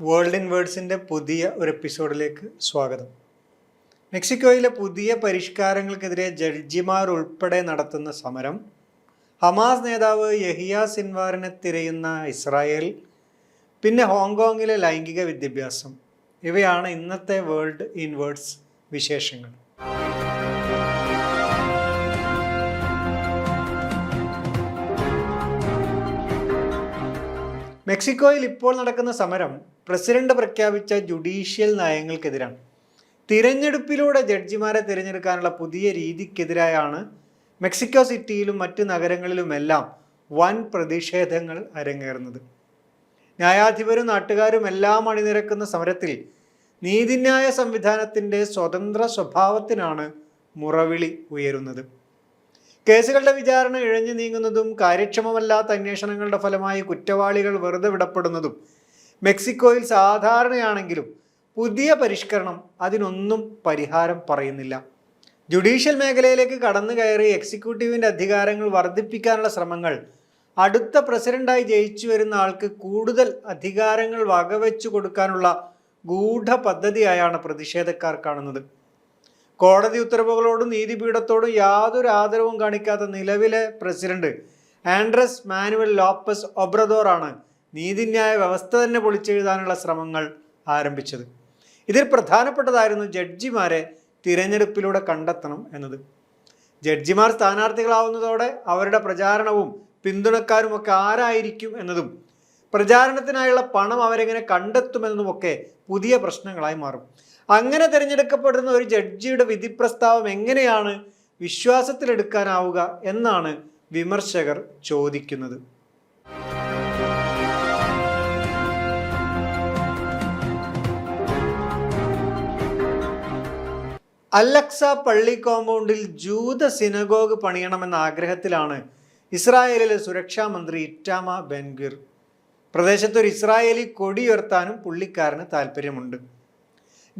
World in വേർഡ്സിന്റെ പുതിയ ഒരു എപ്പിസോഡിലേക്ക് സ്വാഗതം. മെക്സിക്കോയിലെ പുതിയ പരിഷ്കാരങ്ങൾക്കെതിരെ ജഡ്ജിമാർ ഉൾപ്പെടെ നടത്തുന്ന സമരം ഹമാസ് നേതാവ് യഹിയ സിൻവാറിനെ തിരയുന്ന ഇസ്രായേൽ പിന്നെ ഹോങ്കോങ്ങിലെ ലൈംഗിക വിദ്യാഭ്യാസം. ഇവയാണ് ഇന്നത്തെ വേൾഡ് ഇൻ വേർഡ്സ് വിശേഷങ്ങൾ. മെക്സിക്കോയിൽ ഇപ്പോൾ നടക്കുന്ന സമരം പ്രസിഡന്റ് പ്രഖ്യാപിച്ച ജുഡീഷ്യൽ നയങ്ങൾക്കെതിരാണ്. തിരഞ്ഞെടുപ്പിലൂടെ ജഡ്ജിമാരെ തിരഞ്ഞെടുക്കാനുള്ള പുതിയ രീതിക്കെതിരായാണ് മെക്സിക്കോ സിറ്റിയിലും മറ്റ് നഗരങ്ങളിലുമെല്ലാം വൻ പ്രതിഷേധങ്ങൾ അരങ്ങേറുന്നത്. ന്യായാധിപരും നാട്ടുകാരും എല്ലാം അണിനിരക്കുന്ന സമരത്തിൽ നീതിന്യായ സംവിധാനത്തിന്റെ സ്വതന്ത്ര സ്വഭാവത്തിനാണ് മുറവിളി ഉയരുന്നത്. കേസുകളുടെ വിചാരണ ഇഴഞ്ഞു നീങ്ങുന്നതും കാര്യക്ഷമമല്ലാത്ത അന്വേഷണങ്ങളുടെ ഫലമായി കുറ്റവാളികൾ വെറുതെ വിടപ്പെടുന്നതും മെക്സിക്കോയിൽ സാധാരണയാണെങ്കിലും പുതിയ പരിഷ്കരണം അതിനൊന്നും പരിഹാരം പറയുന്നില്ല. ജുഡീഷ്യൽ മേഖലയിലേക്ക് കടന്നു കയറി എക്സിക്യൂട്ടീവിന്റെ അധികാരങ്ങൾ വർദ്ധിപ്പിക്കാനുള്ള ശ്രമങ്ങൾ അടുത്ത പ്രസിഡന്റായി ജയിച്ചു വരുന്ന ആൾക്ക് കൂടുതൽ അധികാരങ്ങൾ വകവെച്ചു കൊടുക്കാനുള്ള ഗൂഢ പദ്ധതിയായാണ് പ്രതിഷേധക്കാർ കാണുന്നത്. കോടതി ഉത്തരവുകളോടും നീതിപീഠത്തോടും യാതൊരു ആദരവും കാണിക്കാത്ത നിലവിലെ പ്രസിഡന്റ് ആൻഡ്രസ് മാനുവൽ ലോപ്പസ് ഒബ്രദോറാണ് നീതിന്യായ വ്യവസ്ഥ തന്നെ പൊളിച്ചെഴുതാനുള്ള ശ്രമങ്ങൾ ആരംഭിച്ചത്. ഇതിൽ പ്രധാനപ്പെട്ടതായിരുന്നു ജഡ്ജിമാരെ തിരഞ്ഞെടുപ്പിലൂടെ കണ്ടെത്തണം എന്നത്. ജഡ്ജിമാർ സ്ഥാനാർത്ഥികളാവുന്നതോടെ അവരുടെ പ്രചാരണവും പിന്തുണക്കാരും ഒക്കെ ആരായിരിക്കും എന്നതും പ്രചാരണത്തിനായുള്ള പണം അവരെങ്ങനെ കണ്ടെത്തുമെന്നതുമൊക്കെ പുതിയ പ്രശ്നങ്ങളായി മാറും. അങ്ങനെ തിരഞ്ഞെടുക്കപ്പെടുന്ന ഒരു ജഡ്ജിയുടെ വിധി പ്രസ്താവം എങ്ങനെയാണ് വിശ്വാസത്തിലെടുക്കാനാവുക എന്നാണ് വിമർശകർ ചോദിക്കുന്നത്. അലക്സ പള്ളി കോമ്പൗണ്ടിൽ ജൂത സിനഗോഗ് പണിയണമെന്ന ആഗ്രഹത്തിലാണ് ഇസ്രായേലിലെ സുരക്ഷാ മന്ത്രി ഇറ്റാമ ബെൻഗിർ. പ്രദേശത്തൊരു ഇസ്രായേലി കൊടിയുയർത്താനും പുള്ളിക്കാരന് താല്പര്യമുണ്ട്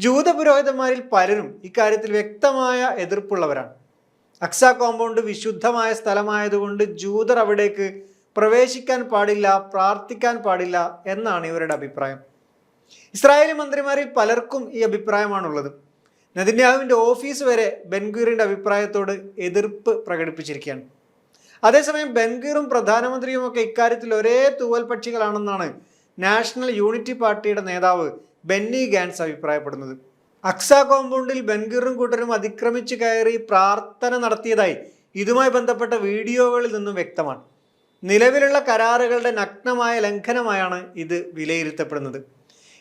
ജൂത പുരോഹിതന്മാരിൽ പലരും ഇക്കാര്യത്തിൽ വ്യക്തമായ എതിർപ്പുള്ളവരാണ്. അക്സ കോമ്പൗണ്ട് വിശുദ്ധമായ സ്ഥലമായതുകൊണ്ട് ജൂതർ അവിടേക്ക് പ്രവേശിക്കാൻ പാടില്ല പ്രാർത്ഥിക്കാൻ പാടില്ല എന്നാണ് ഇവരുടെ അഭിപ്രായം. ഇസ്രായേലി മന്ത്രിമാരിൽ പലർക്കും ഈ അഭിപ്രായമാണുള്ളത്. നദിന്യാഹുവിന്റെ ഓഫീസ് വരെ ബെൻഗീറിന്റെ അഭിപ്രായത്തോട് എതിർപ്പ് പ്രകടിപ്പിച്ചിരിക്കുകയാണ്. അതേസമയം ബെൻഗീറും പ്രധാനമന്ത്രിയും ഒക്കെ ഇക്കാര്യത്തിൽ ഒരേ തൂവൽ പക്ഷികളാണെന്നാണ് നാഷണൽ യൂണിറ്റി പാർട്ടിയുടെ നേതാവ് ബെന്നി ഗാൻസ് അഭിപ്രായപ്പെടുന്നത്. അക്സ കോമ്പൗണ്ടിൽ ബൻഗീറും കൂട്ടരും അതിക്രമിച്ച് കയറി പ്രാർത്ഥന നടത്തിയതായി ഇതുമായി ബന്ധപ്പെട്ട വീഡിയോകളിൽ നിന്നും വ്യക്തമാണ്. നിലവിലുള്ള കരാറുകളുടെ നഗ്നമായ ലംഘനമായാണ് ഇത് വിലയിരുത്തപ്പെടുന്നത്.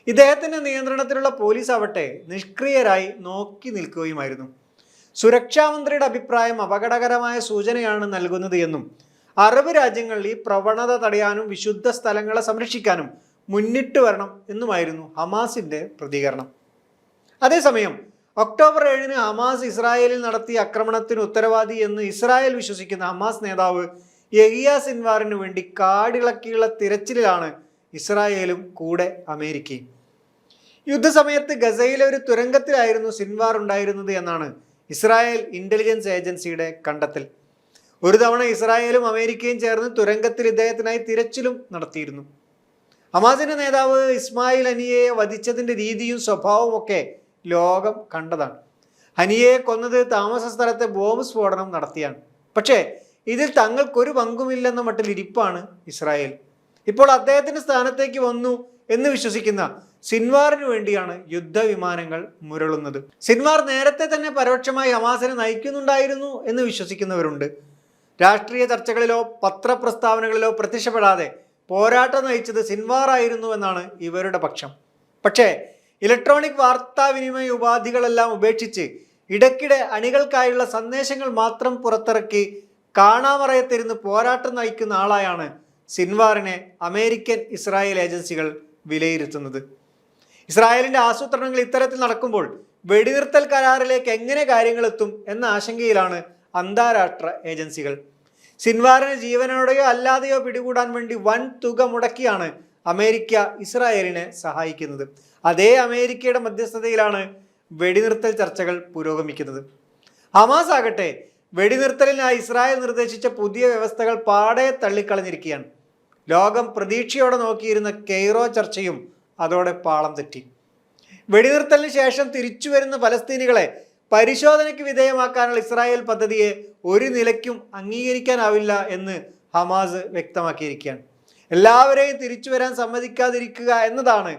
ഇദ്ദേഹത്തിന്റെ നിയന്ത്രണത്തിലുള്ള പോലീസ് ആവട്ടെ നിഷ്ക്രിയരായി നോക്കി നിൽക്കുകയുമായിരുന്നു. സുരക്ഷാ മന്ത്രിയുടെ അഭിപ്രായം അപകടകരമായ സൂചനയാണ് നൽകുന്നത് എന്നും അറബ് രാജ്യങ്ങളിൽ ഈ പ്രവണത തടയാനും വിശുദ്ധ സ്ഥലങ്ങളെ സംരക്ഷിക്കാനും മുന്നിട്ട് വരണം എന്നുമായിരുന്നു ഹമാസിന്റെ പ്രതികരണം. അതേസമയം ഒക്ടോബർ ഏഴിന് ഹമാസ് ഇസ്രായേലിൽ നടത്തിയ ആക്രമണത്തിന് ഉത്തരവാദി എന്ന് ഇസ്രായേൽ വിശ്വസിക്കുന്ന ഹമാസ് നേതാവ് യഹിയ സിൻവാറിന് വേണ്ടി കാടിളക്കിയുള്ള തിരച്ചിലിലാണ് ഇസ്രായേലും കൂടെ അമേരിക്കയും. യുദ്ധസമയത്ത് ഗസയിലെ ഒരു തുരങ്കത്തിലായിരുന്നു സിൻവാർ ഉണ്ടായിരുന്നത് എന്നാണ് ഇസ്രായേൽ ഇന്റലിജൻസ് ഏജൻസിയുടെ കണ്ടെത്തൽ. ഒരു തവണ ഇസ്രായേലും അമേരിക്കയും ചേർന്ന് തുരങ്കത്തിൽ ഇദ്ദേഹത്തിനായി തിരച്ചിലും നടത്തിയിരുന്നു. ഹമാസിന്റെ നേതാവ് ഇസ്മായിൽ ഹനിയയെ വധിച്ചതിന്റെ രീതിയും സ്വഭാവവും ഒക്കെ ലോകം കണ്ടതാണ്. ഹനിയയെ കൊന്നത് താമസ സ്ഥലത്തെ ബോംബ് സ്ഫോടനം നടത്തിയാണ്. പക്ഷേ ഇതിൽ തങ്ങൾക്കൊരു പങ്കുമില്ലെന്ന മട്ടിൽ ഇരിപ്പാണ് ഇസ്രായേൽ. ഇപ്പോൾ അദ്ദേഹത്തിന്റെ സ്ഥാനത്തേക്ക് വന്നു എന്ന് വിശ്വസിക്കുന്ന സിൻവാറിന് വേണ്ടിയാണ് യുദ്ധവിമാനങ്ങൾ മുരളുന്നത്. സിൻവാർ നേരത്തെ തന്നെ പരോക്ഷമായി ഹമാസിനെ നയിക്കുന്നുണ്ടായിരുന്നു എന്ന് വിശ്വസിക്കുന്നവരുണ്ട്. രാഷ്ട്രീയ ചർച്ചകളിലോ പത്രപ്രസ്താവനകളിലോ പ്രത്യക്ഷപ്പെടാതെ പോരാട്ടം നയിച്ചത് സിൻവാർ ആയിരുന്നു എന്നാണ് ഇവരുടെ പക്ഷം. പക്ഷേ ഇലക്ട്രോണിക് വാർത്താവിനിമയ ഉപാധികളെല്ലാം ഉപേക്ഷിച്ച് ഇടയ്ക്കിടെ അണികൾക്കായുള്ള സന്ദേശങ്ങൾ മാത്രം പുറത്തിറക്കി കാണാമറയത്തിരുന്ന് പോരാട്ടം നയിക്കുന്ന ആളായാണ് സിൻവാറിനെ അമേരിക്കൻ ഇസ്രായേൽ ഏജൻസികൾ വിലയിരുത്തുന്നത്. ഇസ്രായേലിന്റെ ആസൂത്രണങ്ങൾ ഇത്തരത്തിൽ നടക്കുമ്പോൾ വെടിനിർത്തൽ കരാറിലേക്ക് എങ്ങനെ കാര്യങ്ങൾ എത്തും എന്ന ആശങ്കയിലാണ് അന്താരാഷ്ട്ര ഏജൻസികൾ. സിൻവാറിനെ ജീവനോടെയോ അല്ലാതെയോ പിടികൂടാൻ വേണ്ടി വൻ തുക മുടക്കിയാണ് അമേരിക്ക ഇസ്രായേലിനെ സഹായിക്കുന്നത്. അതേ അമേരിക്കയുടെ മധ്യസ്ഥതയിലാണ് വെടിനിർത്തൽ ചർച്ചകൾ പുരോഗമിക്കുന്നത്. ഹമാസ് ആകട്ടെ വെടിനിർത്തലിനായി ഇസ്രായേൽ നിർദ്ദേശിച്ച പുതിയ വ്യവസ്ഥകൾ പാടെ തള്ളിക്കളഞ്ഞിരിക്കുകയാണ്. ലോകം പ്രതീക്ഷയോടെ നോക്കിയിരുന്ന കെയ്റോ ചർച്ചയും അതോടെ പാളം തെറ്റി. വെടിനിർത്തലിന് ശേഷം തിരിച്ചു വരുന്ന ഫലസ്തീനികളെ പരിശോധനയ്ക്ക് വിധേയമാക്കാനുള്ള ഇസ്രായേൽ പദ്ധതിയെ ഒരു നിലയ്ക്കും അംഗീകരിക്കാനാവില്ല എന്ന് ഹമാസ് വ്യക്തമാക്കിയിരിക്കുകയാണ്. എല്ലാവരെയും തിരിച്ചു വരാൻ സമ്മതിക്കാതിരിക്കുക എന്നതാണ്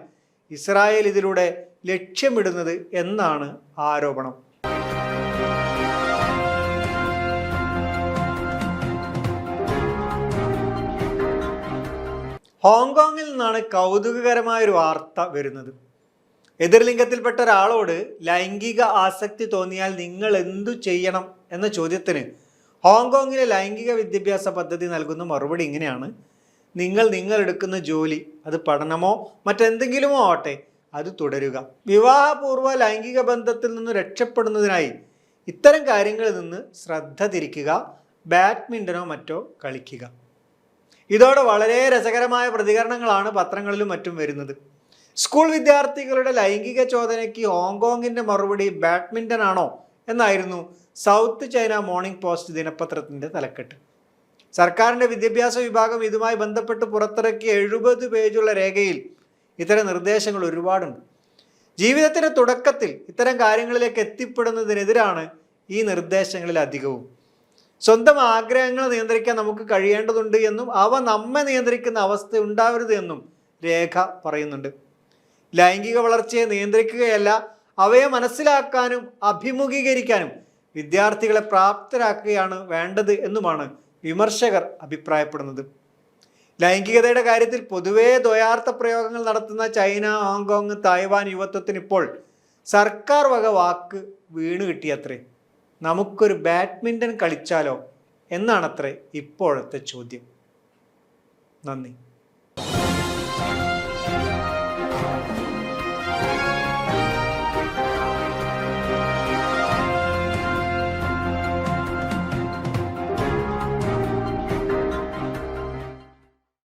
ഇസ്രായേൽ ഇതിലൂടെ ലക്ഷ്യമിടുന്നത് എന്നാണ് ആരോപണം. ഹോങ്കോങ്ങിൽ നിന്നാണ് കൗതുകകരമായ ഒരു വാർത്ത വരുന്നത്. എതിർലിംഗത്തിൽപ്പെട്ട ഒരാളോട് ലൈംഗിക ആസക്തി തോന്നിയാൽ നിങ്ങൾ എന്തു ചെയ്യണം എന്ന ചോദ്യത്തിന് ഹോങ്കോങ്ങിലെ ലൈംഗിക വിദ്യാഭ്യാസ പദ്ധതി നൽകുന്ന മറുപടി ഇങ്ങനെയാണ്. നിങ്ങൾ നിങ്ങൾ എടുക്കുന്ന ജോലി അത് പഠനമോ മറ്റെന്തെങ്കിലുമോ ആവട്ടെ അത് തുടരുക. വിവാഹപൂർവ ലൈംഗിക ബന്ധത്തിൽ നിന്ന് രക്ഷപ്പെടുന്നതിനായി ഇത്തരം കാര്യങ്ങളിൽ നിന്ന് ശ്രദ്ധ തിരിക്കുക ബാഡ്മിന്റനോ മറ്റോ കളിക്കുക. ഇതോടെ വളരെ രസകരമായ പ്രതികരണങ്ങളാണ് പത്രങ്ങളിലും മറ്റും വരുന്നത്. സ്കൂൾ വിദ്യാർത്ഥികളുടെ ലൈംഗിക ചോദനയ്ക്ക് ഹോങ്കോങ്ങിന്റെ മറുപടി ബാഡ്മിന്റൺ ആണോ എന്നായിരുന്നു സൗത്ത് ചൈന മോർണിംഗ് പോസ്റ്റ് ദിനപത്രത്തിന്റെ തലക്കെട്ട്. സർക്കാരിന്റെ വിദ്യാഭ്യാസ വിഭാഗം ഇതുമായി ബന്ധപ്പെട്ട് പുറത്തിറക്കിയ എഴുപത് പേജുള്ള രേഖയിൽ ഇത്തരം നിർദ്ദേശങ്ങൾ ഒരുപാടുണ്ട്. ജീവിതത്തിന്റെ തുടക്കത്തിൽ ഇത്തരം കാര്യങ്ങളിലേക്ക് എത്തിപ്പെടുന്നതിനെതിരാണ് ഈ നിർദ്ദേശങ്ങളിൽ അധികവും. സ്വന്തം ആഗ്രഹങ്ങൾ നിയന്ത്രിക്കാൻ നമുക്ക് കഴിയേണ്ടതുണ്ട് എന്നും അവ നമ്മെ നിയന്ത്രിക്കുന്ന അവസ്ഥ ഉണ്ടാവരുത് എന്നും രേഖ പറയുന്നുണ്ട്. ലൈംഗിക വളർച്ചയെ നിയന്ത്രിക്കുകയല്ല അവയെ മനസ്സിലാക്കാനും അഭിമുഖീകരിക്കാനും വിദ്യാർത്ഥികളെ പ്രാപ്തരാക്കുകയാണ് വേണ്ടത് എന്നുമാണ് വിമർശകർ അഭിപ്രായപ്പെടുന്നത്. ലൈംഗികതയുടെ കാര്യത്തിൽ പൊതുവേ ദ്വയാർത്ഥ പ്രയോഗങ്ങൾ നടത്തുന്ന ചൈന ഹോങ്കോങ് തായ്വാൻ യുവത്വത്തിന് ഇപ്പോൾ സർക്കാർ വക വാക്ക് വീണ് കിട്ടിയത്രേ. നമുക്കൊരു ബാഡ്മിന്റൺ കളിച്ചാലോ? എന്നാണത്രേ ഇപ്പോഴത്തെ ചോദ്യം. നന്ദി.